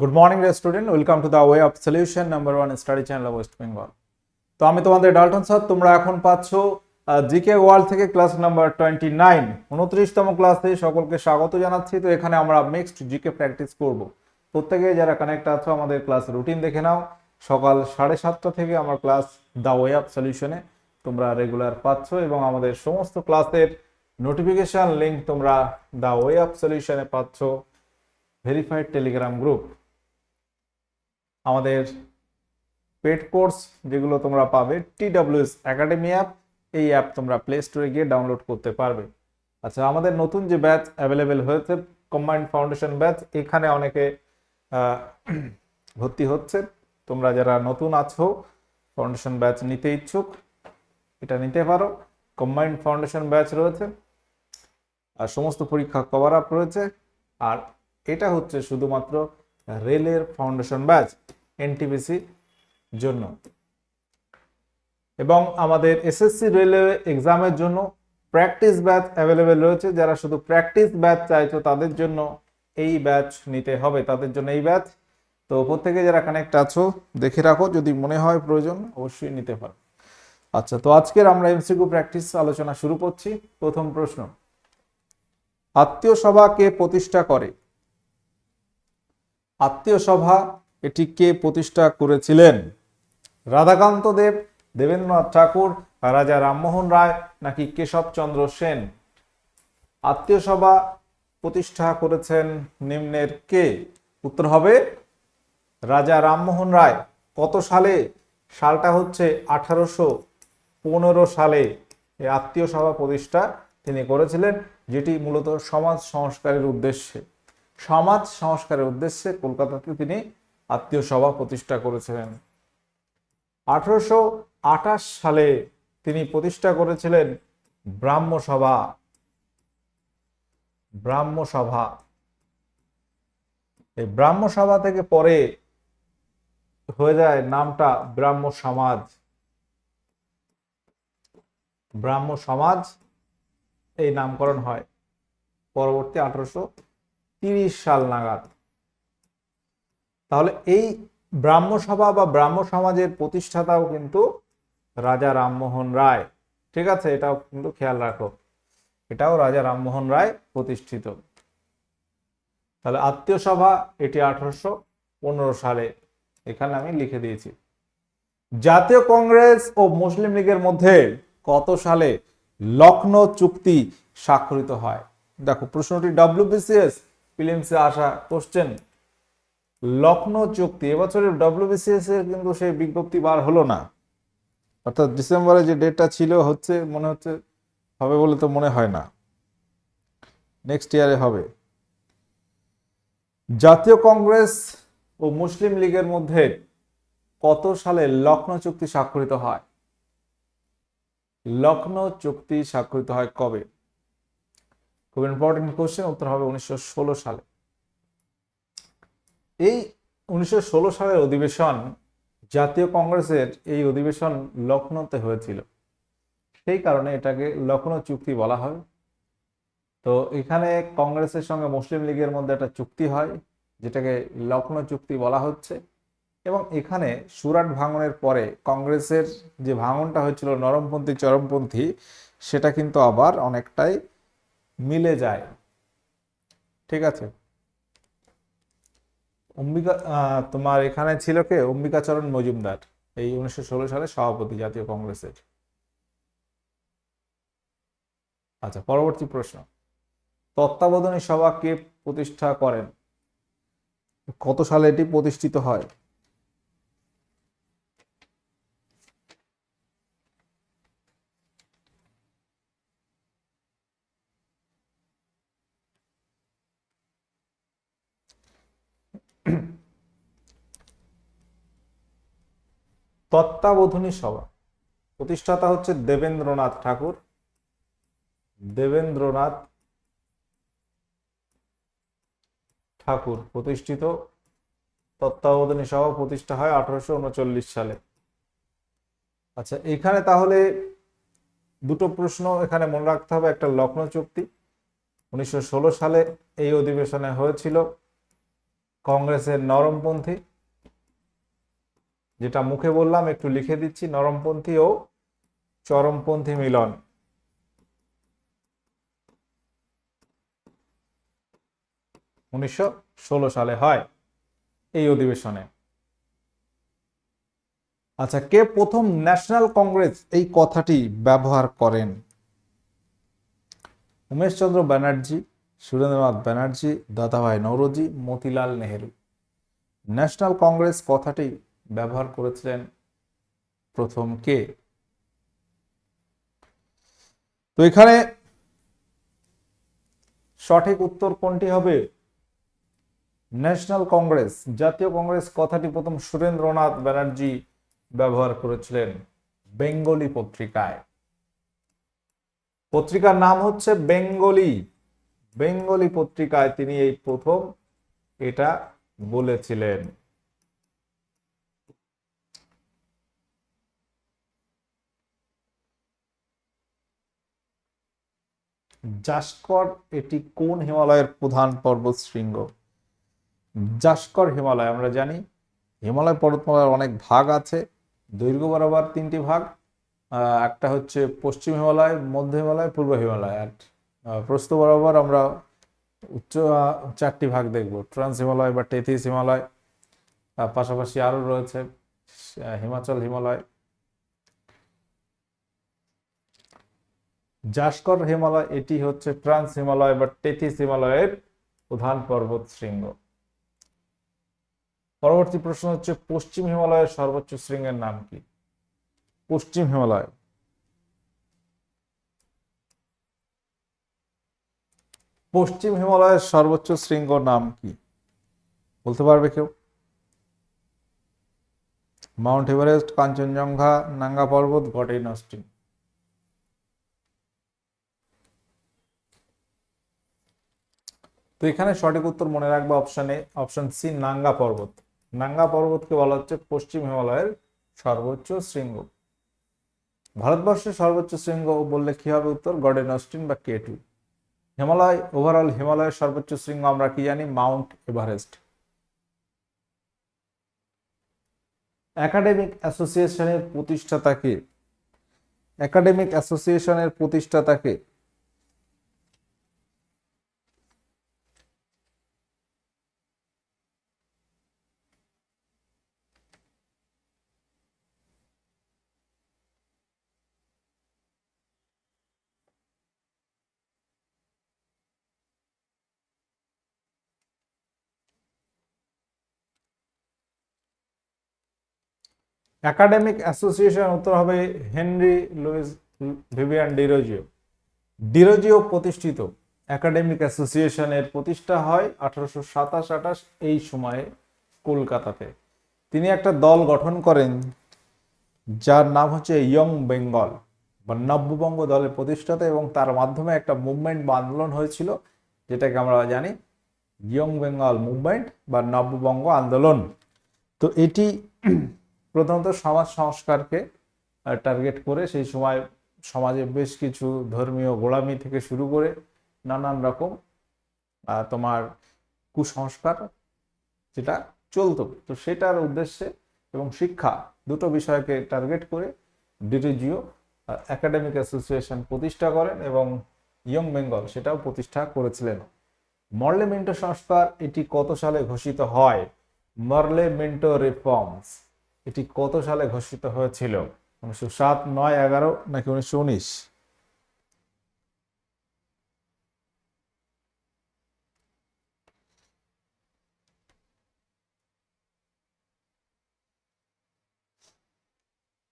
Good morning student welcome to the way of solution number one study channel West Bengal তো আমি তোমাদের Dalton sir তোমরা এখন পাচ্ছ জিকে ওয়ার্ল্ড থেকে ক্লাস নাম্বার টোয়েন্টি নাইন উনত্রিশতম ক্লাসে সকলকে স্বাগত জানাচ্ছি। তো এখানে আমরা মিক্সড জিকে প্র্যাকটিস করব। প্রত্যেকে যারা কানেক্ট আছো, আমাদের ক্লাস রুটিন দেখে নাও। সকাল সাড়ে সাতটা থেকে আমার ক্লাস দ্য ওয়ে অফ সলিউশনে তোমরা রেগুলার পাচ্ছ এবং আমাদের সমস্ত ক্লাসের নোটিফিকেশন লিঙ্ক তোমরা দ্য ওয়ে অফ সলিউশনে পাচ্ছ। ভেরিফাইড টেলিগ্রাম গ্রুপ আমাদের পেড কোর্স যেগুলো তোমরা পাবে টিডাব্লিউএস একাডেমি অ্যাপ এই অ্যাপ তোমরা প্লে স্টোরে গিয়ে ডাউনলোড করতে পারবে। আচ্ছা আমাদের নতুন যে ব্যাচ অ্যাভেলেবেল হয়েছে কম্বাইন্ড ফাউন্ডেশন ব্যাচ এখানে অনেকে ভর্তি হচ্ছে। তোমরা যারা নতুন আছো ফাউন্ডেশন ব্যাচ নিতে ইচ্ছুক, এটা নিতে পারো। কম্বাইন্ড ফাউন্ডেশন ব্যাচ রয়েছে, আর সমস্ত পরীক্ষা কভার আপ রয়েছে। আর এটা হচ্ছে শুধুমাত্র রেলের ফাউন্ডেশন ব্যাচ এনটিপিসি জন্য। এবং আমাদের এসএসসি রেলওয়ে এক্সামের জন্য প্র্যাকটিস ব্যাচ অ্যাভেলেবেল রয়েছে। যারা শুধু প্র্যাকটিস ব্যাচ চাইছো, তাদের জন্য এই ব্যাচ নিতে হবে। তাদের জন্য এই ব্যাচ তো প্রত্যেকে যারা কানেক্ট আছো, দেখে রাখো। যদি মনে হয় প্রয়োজন, অবশ্যই নিতে পারো। আচ্ছা তো আজকের আমরা এমসিকিউ প্র্যাকটিস আলোচনা শুরু করছি। প্রথম প্রশ্ন। আত্মীয় সভা কে প্রতিষ্ঠা করে? আত্মীয় সভা এটি কে প্রতিষ্ঠা করেছিলেন। রাধাকান্ত দেব, দেবেন্দ্রনাথ ঠাকুর রাজা রামমোহন রায় নাকি কেশবচন্দ্র সেন? আত্মীয় সভা প্রতিষ্ঠা করেছেন নিম্নের কে? উত্তর হবে রাজা রামমোহন রায়। কত সালে? সালটা হচ্ছে আঠারোশো পনেরো সালে এই আত্মীয় সভা প্রতিষ্ঠা তিনি করেছিলেন, যেটি মূলত সমাজ সংস্কারের উদ্দেশ্যে। সমাজ সংস্কারের উদ্দেশ্যে কলকাতাতে তিনি আত্মীয় সভা প্রতিষ্ঠা করেছিলেন। আঠারোশো আঠাশ সালে তিনি প্রতিষ্ঠা করেছিলেন ব্রাহ্ম সভা। ব্রাহ্ম সভা। এই ব্রাহ্ম সভা থেকে পরে হয়ে যায় নামটা ব্রাহ্ম সমাজ। ব্রাহ্ম সমাজ এই নামকরণ হয়। পরবর্তী আঠারোশো তিরিশ সাল নাগাদ। তাহলে এই ব্রাহ্মসভা বা ব্রাহ্ম সমাজের প্রতিষ্ঠাতাও কিন্তু রাজা রামমোহন রায়। ঠিক আছে? এটাও কিন্তু খেয়াল রাখো। এটাও রাজা রামমোহন রায় প্রতিষ্ঠিত। তাহলে আত্মীয় সভা, এটি আঠারোশো পনেরো সালে। এখানে আমি লিখে দিয়েছি। জাতীয় কংগ্রেস ও মুসলিম লীগের মধ্যে কত সালে লখনৌ চুক্তি স্বাক্ষরিত হয়? দেখো, প্রশ্নটি ডব্লিউবিসিএস ফিলিমসে আসা কোশ্চেন লখনৌ চুক্তি। এবছরের ডব্লিউবিসিএস এর কিন্তু সেই বিজ্ঞপ্তি বার হলো না। অর্থাৎ ডিসেম্বরে যে ডেটটা ছিল হচ্ছে, মনে হচ্ছে, হবে বলে তো মনে হয় না। নেক্সট ইয়ারে হবে। জাতীয় কংগ্রেস ও মুসলিম লীগের মধ্যে কত সালে লখনৌ চুক্তি স্বাক্ষরিত হয়? লখনৌ চুক্তি স্বাক্ষরিত হয় কবে? খুব ইম্পর্টেন্ট কোশ্চেন উত্তর হবে উনিশশো ষোলো সালে। এই উনিশশো ষোলো সালের অধিবেশন জাতীয় কংগ্রেসের এই অধিবেশন লখনৌতে হয়েছিল। সেই কারণে এটাকে লখনৌ চুক্তি বলা হয়। তো এখানে কংগ্রেসের সঙ্গে মুসলিম লীগের মধ্যে একটা চুক্তি হয়, যেটাকে লখনৌ চুক্তি বলা হচ্ছে। এবং এখানে সুরাট ভাঙনের পরে কংগ্রেসের যে ভাঙনটা হয়েছিল নরমপন্থী, চরমপন্থী, সেটা কিন্তু আবার অনেকটাই মিলে যায়। ঠিক আছে? অম্বিকা তোমার এখানে ছিল কে? অম্বিকাচরণ মজুমদার, এই উনিশশো ষোলো সালে সভাপতি জাতীয় কংগ্রেসের। আচ্ছা পরবর্তী প্রশ্ন। তত্ত্বাবধানী সভা কে প্রতিষ্ঠা করেন? কত সালে এটি প্রতিষ্ঠিত হয়? তত্ত্বাবধানী সভা। প্রতিষ্ঠাতা হচ্ছে দেবেন্দ্রনাথ ঠাকুর। দেবেন্দ্রনাথ ঠাকুর প্রতিষ্ঠিত। তত্ত্বাবধানী সভা প্রতিষ্ঠা হয় আঠারোশো উনচল্লিশ সালে। আচ্ছা এখানে তাহলে দুটো প্রশ্ন এখানে মনে রাখতে হবে। একটা লখনৌ চুক্তি, উনিশশো ষোলো সালে এই অধিবেশনে হয়েছিল। কংগ্রেসের নরমপন্থী যেটা মুখে বললাম, একটু লিখে দিচ্ছি, নরমপন্থী ও চরমপন্থী মিলন। উনিশশো ষোলো সালে হয় এই অধিবেশনে। আচ্ছা কে প্রথম ন্যাশনাল কংগ্রেস এই কথাটি ব্যবহার করেন? উমেশচন্দ্র ব্যানার্জি, সুরেন্দ্রনাথ ব্যানার্জি, দাদাভাই নৌরজি মতিলাল নেহেরু। ন্যাশনাল কংগ্রেস কথাটি ব্যবহার করেছিলেন প্রথম কে? তো এখানে সঠিক উত্তর কোনটি হবে? National Congress. জাতীয় কংগ্রেস কথাটি প্রথম সুরেন্দ্রনাথ ব্যানার্জি ব্যবহার করেছিলেন বেঙ্গলি পত্রিকায়। পত্রিকার নাম হচ্ছে বেঙ্গলি। বেঙ্গলি পত্রিকায় তিনি এই প্রথম এটা বলেছিলেন। জাস্কর এটি কোন হিমালয়ের প্রধান পর্বত শৃঙ্গ? জাস্কর হিমালয়, আমরা জানি হিমালয় পর্বতমালার অনেক ভাগ আছে, দৈর্ঘ্য বরাবর তিনটি ভাগ। একটা হচ্ছে পশ্চিম হিমালয়, মধ্য হিমালয়, পূর্ব হিমালয়। আর প্রস্থ বরাবর আমরা উচ্চ চারটি ভাগ দেখব, ট্রান্স হিমালয় বা টেথিস হিমালয়। পাশাপাশি আরও রয়েছে হিমাচল হিমালয়। জাস্কর হিমালয়, এটি হচ্ছে ট্রান্স হিমালয় বা টেথিস হিমালয়ের প্রধান পর্বত শৃঙ্গ। পরবর্তী প্রশ্ন হচ্ছে, পশ্চিম হিমালয়ের সর্বোচ্চ শৃঙ্গের নাম কি? পশ্চিম হিমালয়। পশ্চিম হিমালয়ের সর্বোচ্চ শৃঙ্গ নাম কি? বলতে পারবে কেউ? মাউন্ট এভারেস্ট, কাঞ্চনজঙ্ঘা, নাঙ্গা পর্বত গটেন অস্টিন। তো এখানে সঠিক উত্তর মনে রাখবে অপশানে অপশন সি নাঙ্গা পর্বত। নাঙ্গা পর্বতকে বলা হচ্ছে পশ্চিম হিমালয়ের সর্বোচ্চ শৃঙ্গ। ভারতবর্ষের সর্বোচ্চ শৃঙ্গ বললে কি হবে উত্তর? গডেন অস্টিন বা কে টু হিমালয় ওভারঅল হিমালয়ের সর্বোচ্চ শৃঙ্গ আমরা কি জানি? মাউন্ট এভারেস্ট একাডেমিক অ্যাসোসিয়েশনের প্রতিষ্ঠাতাকে একাডেমিক অ্যাসোসিয়েশনের প্রতিষ্ঠাতাকে একাডেমিক অ্যাসোসিয়েশন উত্তর হবে Henry Louis Vivian Derozio Derozio প্রতিষ্ঠিত। একাডেমিক অ্যাসোসিয়েশনের প্রতিষ্ঠা হয় আঠারোশো সাতাশ আঠাশ এই সময়ে কলকাতাতে। তিনি একটা দল গঠন করেন যার নাম হচ্ছে ইয়ং বেঙ্গল। বা নব্যবঙ্গ দলের প্রতিষ্ঠাতা এবং তার মাধ্যমে একটা মুভমেন্ট বা আন্দোলন হয়েছিল, যেটাকে আমরা জানি ইয়ং বেঙ্গল মুভমেন্ট বা নব্যবঙ্গ আন্দোলন। তো এটি প্রথমত সমাজ সংস্কারকে টার্গেট করে সেই সময় সমাজে বেশ কিছু ধর্মীয় গোড়ামি থেকে শুরু করে নানান রকম তোমার কুসংস্কার যেটা চলতো। তো সেটার উদ্দেশ্যে এবং শিক্ষা দুটো বিষয়কে টার্গেট করে ডিটিজিও একাডেমিক অ্যাসোসিয়েশন প্রতিষ্ঠা করেন এবং ইয়ং বেঙ্গল সেটাও প্রতিষ্ঠা করেছিলেন। মর্লে মিন্টো সংস্কার এটি কত সালে ঘোষিত হয়? Morley Minto reforms. এটি কত সালে ঘোষিত হয়েছিল? উনিশশো সাত, নয়, এগারো নাকি উনিশশো উনিশ?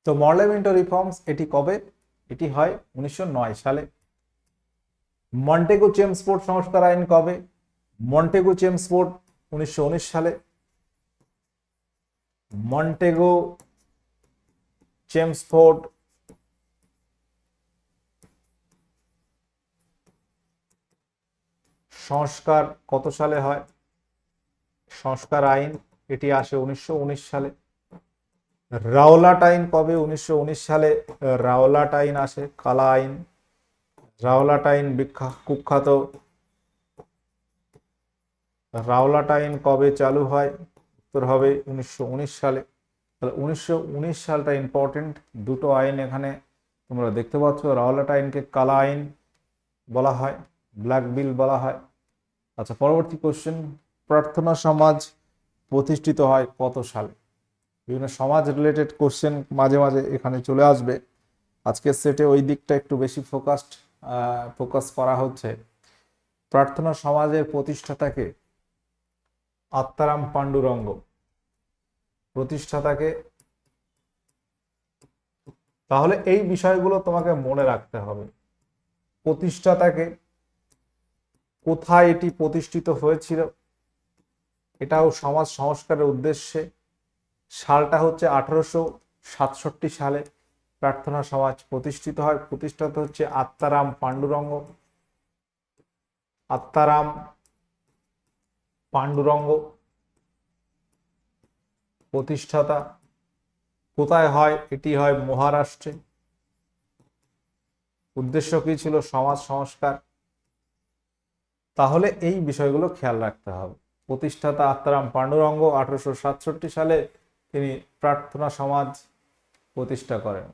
তো মর্লেমেন্টো রিফর্মস, এটি কবে? এটি হয় উনিশশো নয় সালে। মন্টেগো চেমসফোর্ড সংস্কার আইন কবে? মন্টেগো চেমসফোর্ড উনিশশো উনিশ সালে। মন্টেগো চেমসফোর্ড সংস্কার কত সালে হয়? সংস্কার আইন, এটি আসে উনিশশো উনিশ সালে। রাওলাট আইন কবে উনিশশো উনিশ সালে? রাওলাট আইন আসে কালা আইন। রাওলাট আইন বিখ্যা কুখ্যাত। রাওলাট আইন কবে চালু হয়? উত্তর হবে উনিশশো উনিশ সালে। তাহলে উনিশশো উনিশ সালটা ইম্পর্টেন্ট দুটো আইন এখানে তোমরা দেখতে পাচ্ছ, রাওলাট আইনকে কালা আইন বলা হয়, ব্ল্যাক বিল বলা হয়। আচ্ছা পরবর্তী কোশ্চেন প্রার্থনা সমাজ প্রতিষ্ঠিত হয় কত সালে? বিভিন্ন সমাজ রিলেটেড কোশ্চেন মাঝে মাঝে এখানে চলে আসবে। আজকের সেটে ওই দিকটা একটু বেশি ফোকাসড ফোকাস করা হচ্ছে। প্রার্থনা সমাজের প্রতিষ্ঠাতাকে আত্মারাম পাণ্ডুরঙ্গ। প্রতিষ্ঠাতাকে। তাহলে এই বিষয়গুলো তোমাকে মনে রাখতে হবে। প্রতিষ্ঠাতাকে কোথায় এটি প্রতিষ্ঠিত হয়েছিল, এটাও সমাজ সংস্কারের উদ্দেশ্যে। সালটা হচ্ছে আঠারোশো সাতষট্টি সালে প্রার্থনা সমাজ প্রতিষ্ঠিত হয়। প্রতিষ্ঠাত হচ্ছে আত্মারাম পাণ্ডুরঙ্গ। আত্মারাম পাণ্ডুরঙ্গ প্রতিষ্ঠাতা, কোথায় হয়, এটি হয় মহারাষ্ট্রে। উদ্দেশ্য কি ছিল সমাজ সংস্কার? তাহলে এই বিষয়গুলো খেয়াল রাখতে হবে। প্রতিষ্ঠাতা আত্মারাম পাণ্ডুরঙ্গ আঠারোশো সাতষট্টি সালে তিনি প্রার্থনা সমাজ প্রতিষ্ঠা করেন।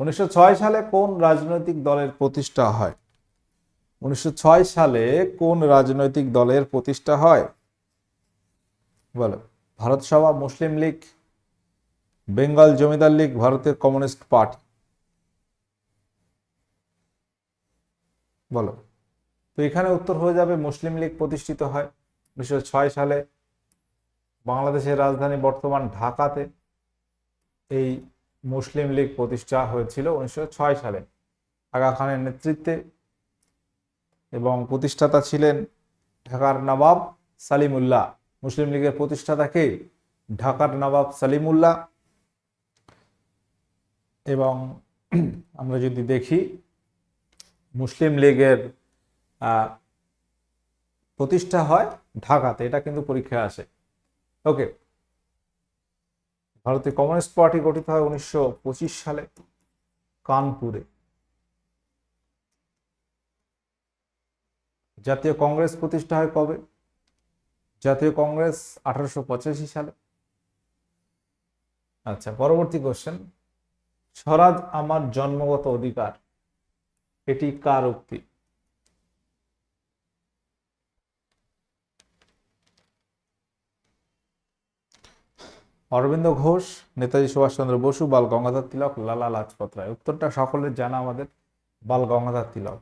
উনিশশো ছয় সালে কোন রাজনৈতিক দলের প্রতিষ্ঠা হয়? উনিশশো ছয় সালে কোন রাজনৈতিক দলের প্রতিষ্ঠা হয়? বলো। ভারত সভা, মুসলিম লীগ, বেঙ্গল জমিদার লীগ, ভারতের কমিউনিস্ট পার্টি। বলো। তো এখানে উত্তর হয়ে যাবে, মুসলিম লীগ প্রতিষ্ঠিত হয় উনিশশো ছয় সালে বাংলাদেশের রাজধানী বর্তমান ঢাকাতে। এই মুসলিম লীগ প্রতিষ্ঠা হয়েছিল উনিশশো ছয় সালে। আগা খানের নেতৃত্বে এবং প্রতিষ্ঠাতা ছিলেন ঢাকার নবাব সালিমুল্লাহ। মুসলিম লীগের প্রতিষ্ঠাতাকে ঢাকার নবাব সালিমুল্লাহ। এবং আমরা যদি দেখি, মুসলিম লীগের প্রতিষ্ঠা হয় ঢাকাতে। এটা কিন্তু পরীক্ষায় আসে। ওকে। ভারতীয় কমিউনিস্ট পার্টি গঠিত হয় উনিশশো পঁচিশ সালে কানপুরে। জাতীয় কংগ্রেস প্রতিষ্ঠা হয় কবে? জাতীয় কংগ্রেস আঠারোশো পঁচাশি সালে। আচ্ছা পরবর্তী কোশ্চেন স্বরাজ আমার জন্মগত অধিকার, এটি কার উক্তি? অরবিন্দ ঘোষ, নেতাজি সুভাষচন্দ্র বসু, বাল গঙ্গাধর তিলক, লালা লাজপত রায়। উত্তরটা সকলের জানা আমাদের, বাল গঙ্গাধর তিলক।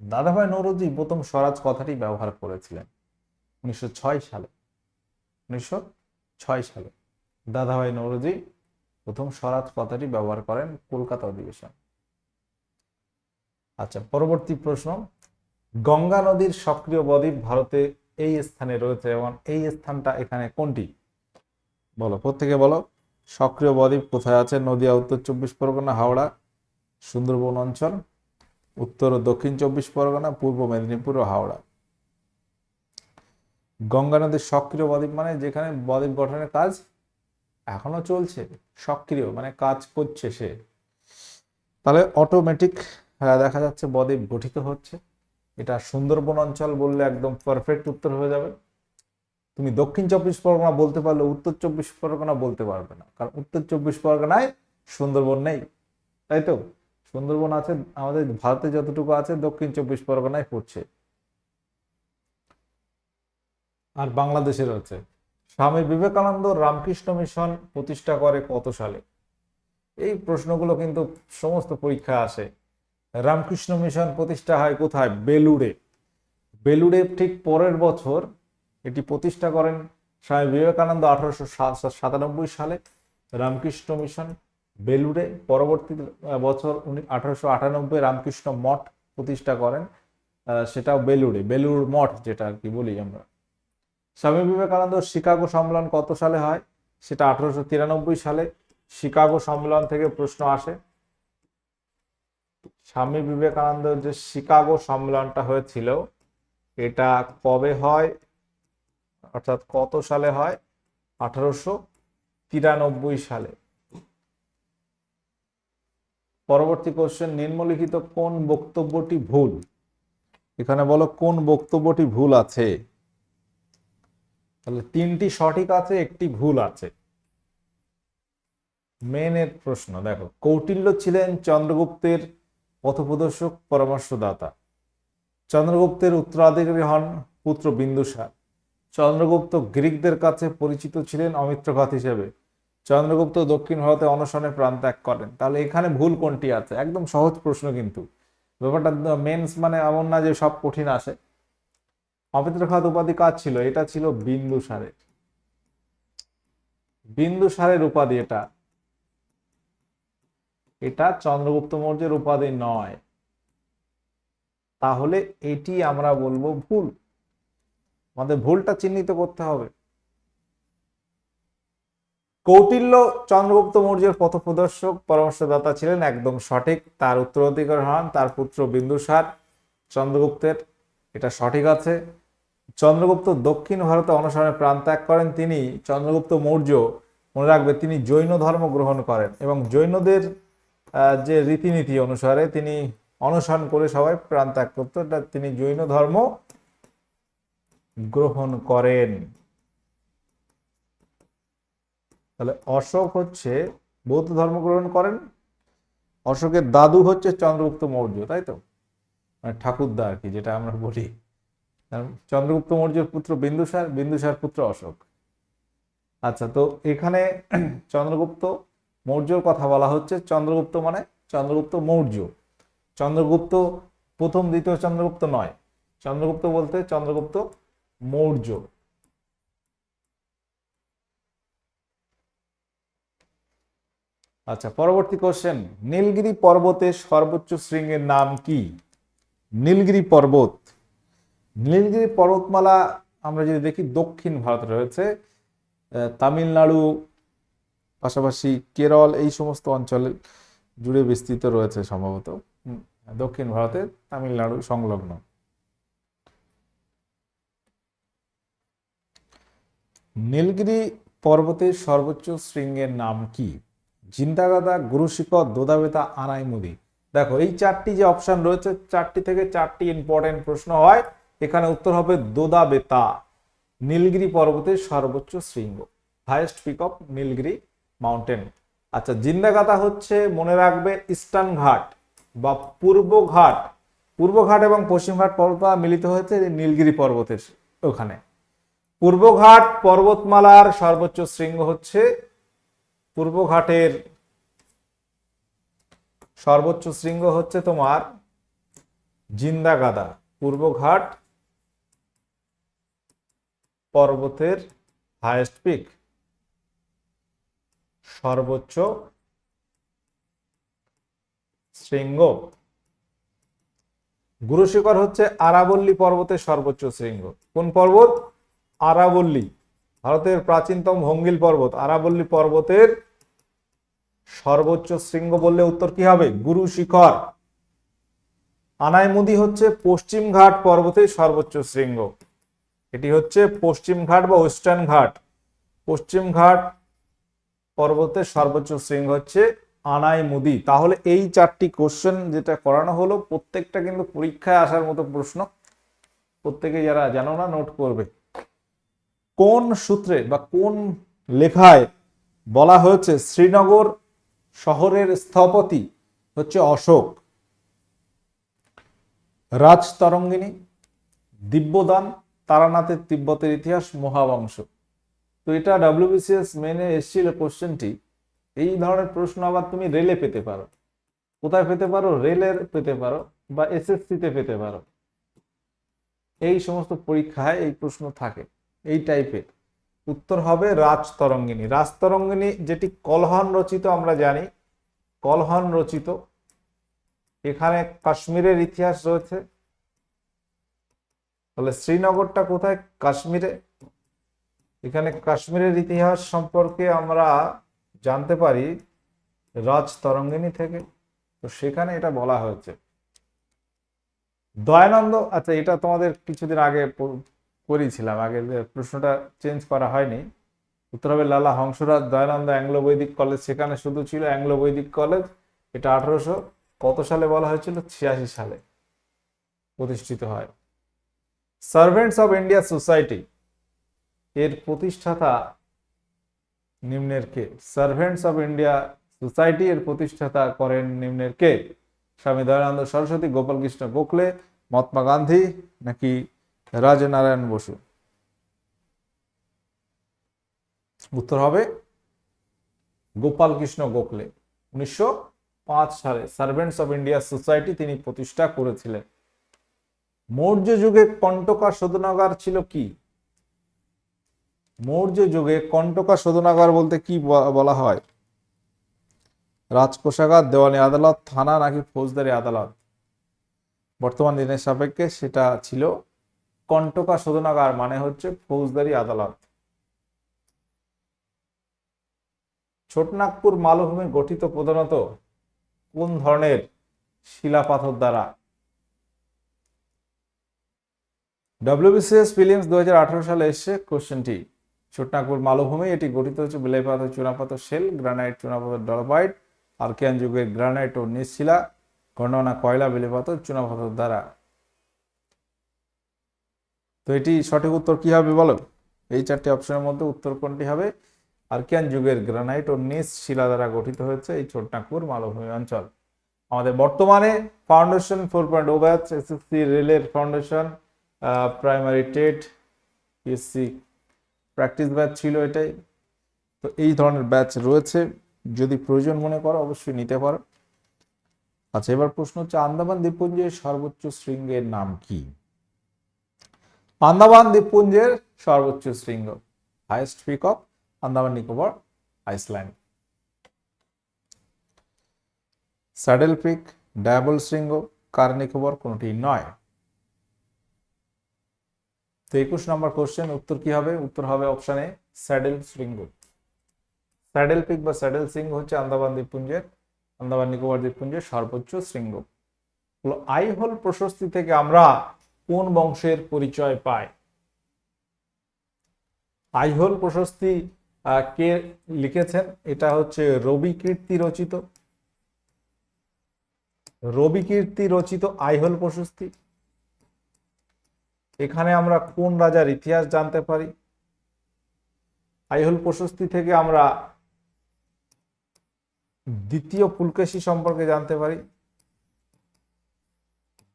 দাদাভাই নৌরজি প্রথম স্বরাজ কথাটি ব্যবহার করেছিলেন উনিশশো ছয় সালে। উনিশশো ছয় সালে দাদাভাই নৌরজি প্রথম স্বরাজ কথাটি ব্যবহার করেন কলকাতা অধিবেশন। আচ্ছা পরবর্তী প্রশ্ন। গঙ্গা নদীর সক্রিয় বদ্বীপ ভারতে এই স্থানে রয়েছে এবং এই স্থানটা এখানে কোনটি? বলো, প্রত্যেকে বলো। সক্রিয় বদ্বীপ কোথায় আছে? নদিয়া, উত্তর চব্বিশ পরগনা, হাওড়া, সুন্দরবন অঞ্চল। উত্তর ও দক্ষিণ চব্বিশ পরগনা, পূর্ব মেদিনীপুর ও হাওড়া। গঙ্গা নদীর সক্রিয় বদ্বীপ মানে যেখানে বদ্বীপ গঠনের কাজ এখনও চলছে, সক্রিয় মানে কাজ করছে সে। তাহলে অটোমেটিক দেখা যাচ্ছে বদ্বীপ গঠিত হচ্ছে। এটা সুন্দরবন অঞ্চল বললে একদম পারফেক্ট উত্তর হয়ে যাবে। তুমি দক্ষিণ চব্বিশ পরগনা বলতে পারলে উত্তর চব্বিশ পরগনা বলতে পারবে না, কারণ উত্তর চব্বিশ পরগনায় সুন্দরবন নেই, তাই তো? সুন্দরবন আছে আমাদের ভারতে যতটুকু আছে দক্ষিণ চব্বিশ পরগনায় পড়ছে। আর বাংলাদেশের হচ্ছে স্বামী বিবেকানন্দ রামকৃষ্ণ মিশন প্রতিষ্ঠা করে কত সালে? এই প্রশ্নগুলো কিন্তু সমস্ত পরীক্ষা আসে। রামকৃষ্ণ মিশন প্রতিষ্ঠা হয় কোথায়? বেলুড়ে। বেলুড়ে ঠিক পরের বছর এটি প্রতিষ্ঠা করেন স্বামী বিবেকানন্দ আঠারোশো সাতানব্বই সালে। রামকৃষ্ণ মিশন বেলুড়ে পরবর্তী বছর উনি আঠারোশো আটানব্বই রামকৃষ্ণ মঠ প্রতিষ্ঠা করেন সেটাও বেলুড়ে, বেলুড় মঠ যেটা আর কি বলি আমরা। স্বামী বিবেকানন্দ শিকাগো সম্মেলন কত সালে হয়? সেটা আঠারোশো তিরানব্বই সালে শিকাগো সম্মেলন থেকে প্রশ্ন আসে। স্বামী বিবেকানন্দের যে শিকাগো সম্মেলনটা হয়েছিল, এটা কবে হয়? অর্থাৎ কত সালে হয়? আঠারোশো তিরানব্বই সালে। পরবর্তী কোশ্চেন নিম্নলিখিত কোন বক্তব্যটি ভুল? এখানে বলো কোন বক্তব্যটি ভুল আছে? তাহলে তিনটি সঠিক আছে, একটি ভুল আছে। মেনের প্রশ্ন, দেখো, কৌটিল্য ছিলেন চন্দ্রগুপ্তের পথপ্রদর্শক, পরামর্শদাতা। চন্দ্রগুপ্তের উত্তরাধিকারী হন পুত্র বিন্দুসার চন্দ্রগুপ্ত গ্রিকদের কাছে পরিচিত ছিলেন অমিত্রঘাত হিসেবে। চন্দ্রগুপ্ত দক্ষিণ ভারতে অনশনে প্রাণ ত্যাগ করেন। তাহলে এখানে ভুল কোনটি আছে? একদম সহজ প্রশ্ন কিন্তু। ব্যাপারটা মেন্স মানে এমন না যে সব কঠিন আসে। অমিত্রঘাত উপাধি কাজ ছিল? এটা ছিল বিন্দুসারের বিন্দুসারের উপাধি এটা। এটা চন্দ্রগুপ্ত মৌর্যের উপাধি নয়। তাহলে এটি আমরা বলব ভুল। আমাদের ভুলটা চিহ্নিত করতে হবে। কৌটিল্য চন্দ্রগুপ্ত মৌর্যের পথপ্রদর্শক পরামর্শদাতা ছিলেন একদম সঠিক। তার উত্তরাধিকার হন, তার পুত্র বিন্দুসার চন্দ্রগুপ্তের। এটা সঠিক আছে। চন্দ্রগুপ্ত দক্ষিণ ভারতে অনুসরণে প্রাণ ত্যাগ করেন। তিনি চন্দ্রগুপ্ত মৌর্য, মনে রাখবে, তিনি জৈন ধর্ম গ্রহণ করেন এবং জৈনদের যে রীতিনীতি অনুসারে তিনি অনুসরণ করে সবাই প্রাণ ত্যাগ করতো। তিনি জৈন ধর্ম গ্রহণ করেন। তাহলে অশোক হচ্ছে বৌদ্ধ ধর্ম গ্রহণ করেন, অশোকের দাদু হচ্ছে চন্দ্রগুপ্ত মৌর্য, তাই তো? মানে ঠাকুরদা আর কি, যেটা আমরা বলি। চন্দ্রগুপ্ত মৌর্যের পুত্র বিন্দুসার বিন্দুসার পুত্র অশোক। আচ্ছা তো এখানে চন্দ্রগুপ্ত মৌর্যর কথা বলা হচ্ছে। চন্দ্রগুপ্ত মানে চন্দ্রগুপ্ত মৌর্য। চন্দ্রগুপ্ত প্রথম, দ্বিতীয় চন্দ্রগুপ্ত নয়। চন্দ্রগুপ্ত বলতে চন্দ্রগুপ্ত মৌর্য। আচ্ছা পরবর্তী কোশ্চেন নীলগিরি পর্বতের সর্বোচ্চ শৃঙ্গের নাম কি? নীলগিরি পর্বত। নীলগিরি পর্বতমালা আমরা যদি দেখি, দক্ষিণ ভারতে রয়েছে তামিলনাড়ু, পাশাপাশি কেরল, এই সমস্ত অঞ্চল জুড়ে বিস্তৃত রয়েছে সম্ভবত। দক্ষিণ ভারতে তামিলনাড়ু সংলগ্ন। নীলগিরি পর্বতের সর্বোচ্চ শৃঙ্গের নাম কি? জিন্দাগাদা গুরুশিখর দোদাবেতা, আনাইমুদি। দেখো, এই চারটি যে অপশন রয়েছে, চারটি থেকে চারটি ইম্পর্টেন্ট প্রশ্ন হয়। এখানে উত্তর হবে দোদাবেতা। নীলগিরি পর্বতের সর্বোচ্চ শৃঙ্গ। Highest peak of Nilgiri mountain আচ্ছা জিন্দাগাতা হচ্ছে, মনে রাখবে ইস্টার্ন ঘাট বা পূর্ব ঘাট। পূর্ব ঘাট এবং পশ্চিম ঘাট পর্বতমালা মিলিত হয়েছে নীলগিরি পর্বতের ওখানে। পূর্বঘাট পর্বতমালার সর্বোচ্চ শৃঙ্গ হচ্ছে পূর্বঘাটের সর্বোচ্চ শৃঙ্গ হচ্ছে তোমার জিন্দাগাদা। পূর্বঘাট পর্বতের হাইয়েস্ট পিক সর্বোচ্চ শৃঙ্গ। গুরুশিখর হচ্ছে আরাবল্লী পর্বতের সর্বোচ্চ শৃঙ্গ। কোন পর্বত? আরাবল্লী। ভারতের প্রাচীনতম ভঙ্গিল পর্বত। আরাবল্লী পর্বতের সর্বোচ্চ শৃঙ্গ বললে উত্তর কি হবে? গুরু শিখর। আনাইমুদি হচ্ছে পশ্চিম ঘাট পর্বতের সর্বোচ্চ শৃঙ্গ। এটি হচ্ছে পশ্চিম ঘাট বা ওয়েস্টার্ন ঘাট। পশ্চিম ঘাট পর্বতের সর্বোচ্চ শৃঙ্গ হচ্ছে আনাইমুদি। তাহলে এই চারটি কোশ্চেন যেটা করানো হলো, প্রত্যেকটা কিন্তু পরীক্ষায় আসার মতো প্রশ্ন। প্রত্যেকে যারা জানো না নোট করবে। কোন সূত্রে বা কোন লেখায় বলা হয়েছে শ্রীনগর শহরের স্থপতি হচ্ছে অশোক। রাজতরঙ্গিনী, দিব্যদান, তারানাথের তিব্বতের ইতিহাস, মহাবংশ। তো এটা ডাব্লিউবিসিএস মেনে এসেছিল কোশ্চেনটি এই ধরনের প্রশ্ন আবার তুমি রেলে পেতে পারো। কোথায় পেতে পারো? রেলের পেতে পারো বা এসএসসিতে পেতে পারো। এই সমস্ত পরীক্ষায় এই প্রশ্ন থাকে। এই টাইপের উত্তর হবে রাজতরঙ্গিনী। রাজতরঙ্গিনী যেটি কলহন রচিত, আমরা জানি। কলহন রচিত। এখানে কাশ্মীরের ইতিহাস রয়েছে। তাহলে শ্রীনগরটা কোথায়? কাশ্মীরে। এখানে কাশ্মীরের ইতিহাস সম্পর্কে আমরা জানতে পারি রাজতরঙ্গিনী থেকে। তো সেখানে এটা বলা হয়েছে। দয়ানন্দ আচ্ছা এটা তোমাদের কিছুদিন আগে প- করিয়েছিলাম আগে যে প্রশ্নটা চেঞ্জ করা হয়নি। উত্তর হবে লালা হংসরাজ, দয়ানন্দ অ্যাংলো বৈদিক কলেজ। সেখানে শুধু ছিল অ্যাংলো বৈদিক কলেজ। এটা আঠারোশো কত সালে বলা হয়েছিল? ছিয়াশি সালে প্রতিষ্ঠিত হয়। সার্ভেন্টস অফ ইন্ডিয়া সোসাইটি এর প্রতিষ্ঠাতা নিম্নের কে? সার্ভেন্টস অফ ইন্ডিয়া সোসাইটি এর প্রতিষ্ঠাতা করেন নিম্নের কে? স্বামী দয়ানন্দ সরস্বতী, গোপালকৃষ্ণ গোখলে, মহাত্মা গান্ধী নাকি রাজনারায়ণ বসু। উত্তর হবে গোপাল কৃষ্ণ গোখলে। উনিশশো পাঁচ সালে সার্ভেন্টস অফ ইন্ডিয়া সোসাইটি তিনি প্রতিষ্ঠা করেছিলেন। মৌর্য যুগে কণ্টকা শোধনাগার ছিল কি? মৌর্য যুগে কণ্টকা শোধনাগার বলতে কি বলা হয়? রাজকোষাগার, দেওয়ানি আদালত, থানা নাকি ফৌজদারি আদালত? বর্তমান দিনের সাপেক্ষে সেটা ছিল কণ্টকা শোধনাগার মানে হচ্ছে ফৌজদারি আদালত। ছোটনাগপুর মালভূমি গঠিত প্রধানত কোন ধরনের শিলাপাথর দ্বারা? ডব্লিউবিসিএস ফিলিমস দু হাজার আঠারো সালে এসছে কোশ্চেনটি ছোটনাগপুর মালভূমি, এটি গঠিত হচ্ছে বিলাই পাথর চুনাপাথর, শেল, গ্রানাইট, চুনাপাথর ডলবাইট আর্কিয়ান যুগের গ্রানাইট ও নিশিলা গন্ডনা কয়লা বেলে পাথর চুনাপাথর দ্বারা। তো এটি সঠিক উত্তর কি হবে বলো? এই চারটি অপশনের মধ্যে উত্তর কোনটি হবে? আর্কিয়ান যুগের গ্রানাইট ও নিস শিলা দ্বারা গঠিত হয়েছে এই ছোটনাগপুর মালভূমি অঞ্চল। আমাদের বর্তমানে ফাউন্ডেশন ফোর পয়েন্ট ও ব্যাচ এসএসসি রেলের foundation primary TET PSC practice batch ছিল এটাই। তো এই ধরনের ব্যাচ রয়েছে, যদি প্রয়োজন মনে করো অবশ্যই নিতে পারো। আচ্ছা এবার প্রশ্ন হচ্ছে, আন্দামান দ্বীপপুঞ্জের সর্বোচ্চ শৃঙ্গের নাম কি? আন্দামান দ্বীপপুঞ্জের সর্বোচ্চ শৃঙ্গ highest peak of Andaman Nicobar island saddle peak ডায়াবল শৃঙ্গ, কার নিকোবর? কোনটি নয়। তো একুশ নম্বর কোশ্চেন উত্তর কি হবে? উত্তর হবে অপশানে স্যাডেল শৃঙ্গ। স্যাডেল পিক বা স্যাডেল শৃঙ্গ হচ্ছে আন্দামান দ্বীপপুঞ্জের, আন্দামান নিকোবর দ্বীপপুঞ্জের সর্বোচ্চ শৃঙ্গ। হলো আইহোল প্রশস্তি থেকে আমরা কোন বংশের পরিচয় পায়? আইহোল প্রশস্তি কে লিখেছেন? এটা হচ্ছে রবি কীর্তি রচিত। রবি কীর্তি রচিত আইহোল প্রশস্তি। এখানে আমরা কোন রাজার ইতিহাস জানতে পারি? আইহোল প্রশস্তি থেকে আমরা দ্বিতীয় পুলকেশী সম্পর্কে জানতে পারি।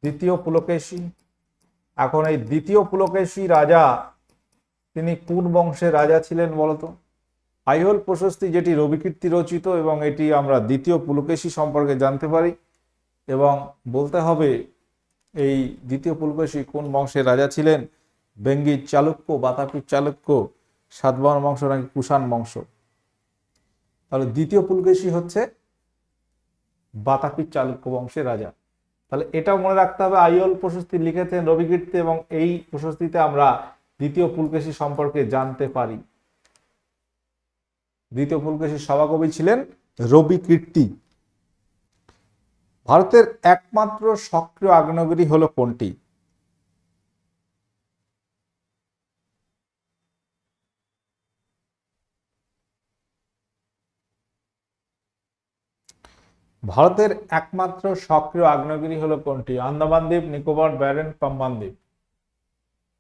দ্বিতীয় পুলকেশী এখন এই দ্বিতীয় পুলকেশী রাজা, তিনি কোন বংশের রাজা ছিলেন বলতো? আইহোল প্রশস্তি যেটি রবিকীর্তি রচিত এবং এটি আমরা দ্বিতীয় পুলকেশী সম্পর্কে জানতে পারি এবং বলতে হবে এই দ্বিতীয় পুলকেশী কোন বংশের রাজা ছিলেন? বেঙ্গি চালুক্য, বাতাপির চালুক্য সাতবাহন বংশ নাকি কুষাণ বংশ? তাহলে দ্বিতীয় পুলকেশী হচ্ছে বাতাপির চালুক্য বংশের রাজা। তাহলে এটাও মনে রাখতে হবে, আইওল প্রশস্তি লিখেছেন রবিকীর্তি এবং এই প্রশস্তিতে আমরা দ্বিতীয় পুলকেশী সম্পর্কে জানতে পারি। দ্বিতীয় পুলকেশীর সভাকবি ছিলেন রবি কীর্তি ভারতের একমাত্র সক্রিয় আগ্নেয়গিরি হলো কোনটি? ভারতের একমাত্র সক্রিয় আগ্নেয়গিরি হলো কোনটি? আন্দামান দ্বীপ নিকোবর, ব্যারেন পাম্বান দ্বীপ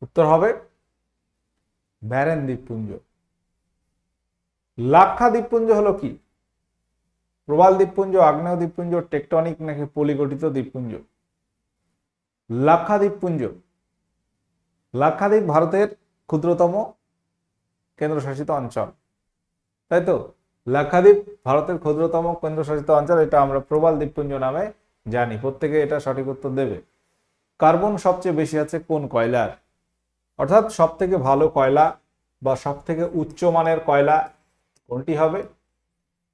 উত্তর হবে ব্যারেন দ্বীপপুঞ্জ লাক্ষা দ্বীপপুঞ্জ হলো কি? প্রবাল দ্বীপপুঞ্জ আগ্নেয় দ্বীপপুঞ্জ টেকটনিক নাকি পলিগঠিত দ্বীপপুঞ্জ? লাক্ষা দ্বীপপুঞ্জ লাক্ষাদ্বীপ ভারতের ক্ষুদ্রতম কেন্দ্রশাসিত অঞ্চল। তাই তো? লাক্ষাদ্বীপ ভারতের ক্ষুদ্রতম কেন্দ্রশাসিত অঞ্চল, এটা আমরা প্রবাল দ্বীপপুঞ্জ নামে জানি। প্রত্যেকে এটা সঠিক উত্তর দেবে। কার্বন সবচেয়ে বেশি আছে কোন কয়লার? অর্থাৎ সব থেকে ভালো কয়লা বা সব থেকে উচ্চমানের কয়লা কোনটি হবে?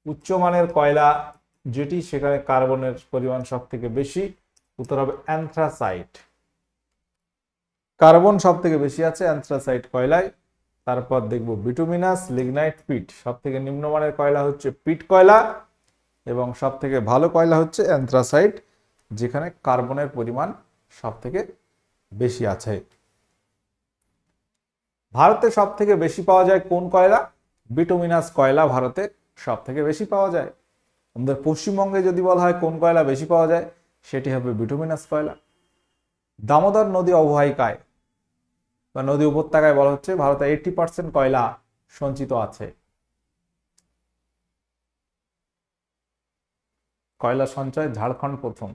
উচ্চমানের কয়লা যেটি সেখানে কার্বনের পরিমাণ সব থেকে বেশি, উত্তর হবে অ্যান্থ্রাসাইট। কার্বন সব থেকে বেশি আছে অ্যান্থ্রাসাইট কয়লায়? তারপর দেখব বিটুমিনাস লিগনাইট পিট সব থেকে নিম্নমানের কয়লা হচ্ছে পিট কয়লা এবং সব থেকে ভালো কয়লা হচ্ছে অ্যান্থ্রাসাইট যেখানে কার্বনের পরিমাণ সব থেকে বেশি আছে। ভারতে সব থেকে বেশি পাওয়া যায় কোন কয়লা? বিটুমিনাস কয়লা ভারতে সব থেকে বেশি পাওয়া যায়। আমাদের পশ্চিমবঙ্গে যদি বলা হয় কোন কয়লা বেশি পাওয়া যায়, সেটি হবে বিটুমিনাস কয়লা। দামোদর নদী অববাহিকায় বা নদী উপত্যকায় বলা হচ্ছে, ভারতে এইটি পার্সেন্ট কয়লা সঞ্চিত আছে। কয়লা সঞ্চয়, ঝাড়খণ্ড প্রথম।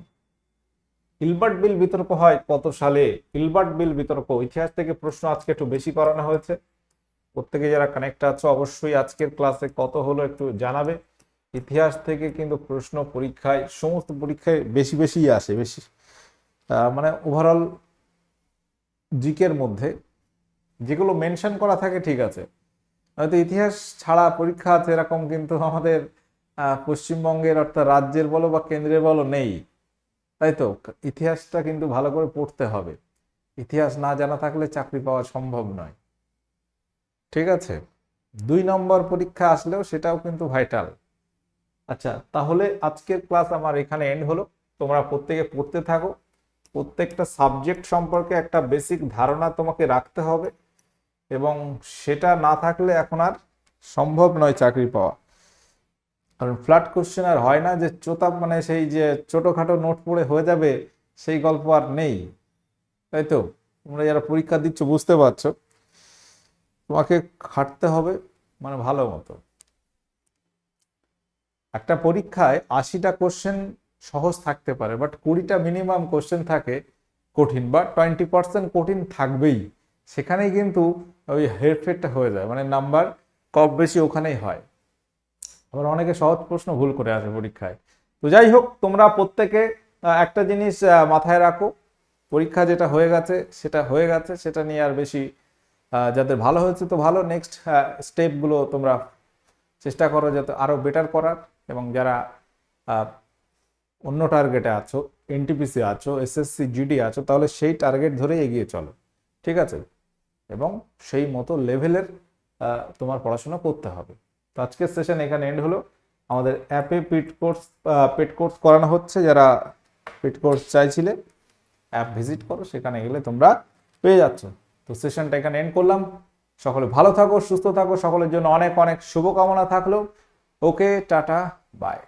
হিলবার্ট বিল বিতর্ক হয় কত সালে? হিলবার্ট বিল বিতর্ক, ইতিহাস থেকে প্রশ্ন আজকে একটু বেশি করানো হয়েছে। প্রত্যেকে যারা কানেক্ট আছো, অবশ্যই আজকের ক্লাসে কত হলো একটু জানাবে। ইতিহাস থেকে কিন্তু প্রশ্ন পরীক্ষায়, সমস্ত পরীক্ষায় বেশি বেশি আসে, বেশি। মানে ওভারঅল জিকের মধ্যে যেগুলো মেনশন করা থাকে, ঠিক আছে। হয়তো ইতিহাস ছাড়া পরীক্ষা আছে এরকম, কিন্তু আমাদের পশ্চিমবঙ্গের অর্থাৎ রাজ্যের বলো বা কেন্দ্রের বলো নেই। তাই তো? ইতিহাসটা কিন্তু ভালো করে পড়তে হবে। ইতিহাস না জানা থাকলে চাকরি পাওয়া সম্ভব নয়। ঠিক আছে? দুই নম্বর পরীক্ষা আসলেও সেটাও কিন্তু ভাইটাল আচ্ছা তাহলে আজকের ক্লাস আমার এখানে এন্ড হলো। তোমরা প্রত্যেকে পড়তে থাকো। প্রত্যেকটা সাবজেক্ট সম্পর্কে একটা বেসিক ধারণা তোমাকে রাখতে হবে। এবং সেটা না থাকলে এখন আর সম্ভব নয় চাকরি পাওয়া। কারণ ফ্ল্যাট কোশ্চেন আর হয় না যে চোতা মানে সেই যে ছোটোখাটো নোট পড়ে হয়ে যাবে, সেই গল্প আর নেই। তাই তো? তোমরা যারা পরীক্ষা দিচ্ছ বুঝতে পারছ। তোমাকে খাটতে হবে মানে ভালো মতো। একটা পরীক্ষায় আশিটা কোশ্চেন সহজ থাকতে পারে বাট কুড়িটা মিনিমাম কোশ্চেন থাকে কঠিন, বা টোয়েন্টি পার্সেন্ট কঠিন থাকবেই। সেখানেই কিন্তু ওই হেরফেরটা হয়ে যায়। মানে নাম্বার কম বেশি ওখানেই হয়। আবার অনেকে সহজ প্রশ্ন ভুল করে আসে পরীক্ষায়। তো যাই হোক, তোমরা প্রত্যেকে একটা জিনিস মাথায় রাখো। পরীক্ষা যেটা হয়ে গেছে, সেটা হয়ে গেছে, সেটা নিয়ে আর বেশি যাদের ভালো হয়েছে তো ভালো। নেক্সট স্টেপগুলো তোমরা চেষ্টা করো যাতে আরও বেটার করার। এবং যারা অন্য টার্গেটে আছো এনটিপিসি আছো এসএসসি জিডি আছো, তাহলে সেই টার্গেট ধরেই এগিয়ে চলো। ঠিক আছে? এবং সেই মতো লেভেলের তোমার পড়াশোনা করতে হবে। তো আজকের সেশন এখানে এন্ড হলো। আমাদের অ্যাপে পিট কোর্স পেড কোর্স করানো হচ্ছে। যারা পেড কোর্স চাইছিলে অ্যাপ ভিজিট করো, সেখানে গেলে তোমরা পেয়ে যাচ্ছ। তো সেশনটা এখানে এন্ড করলাম। সকলে ভালো থাকো, সুস্থ থাকো। সকলের জন্য অনেক অনেক শুভকামনা থাকল। ওকে টাটা বাই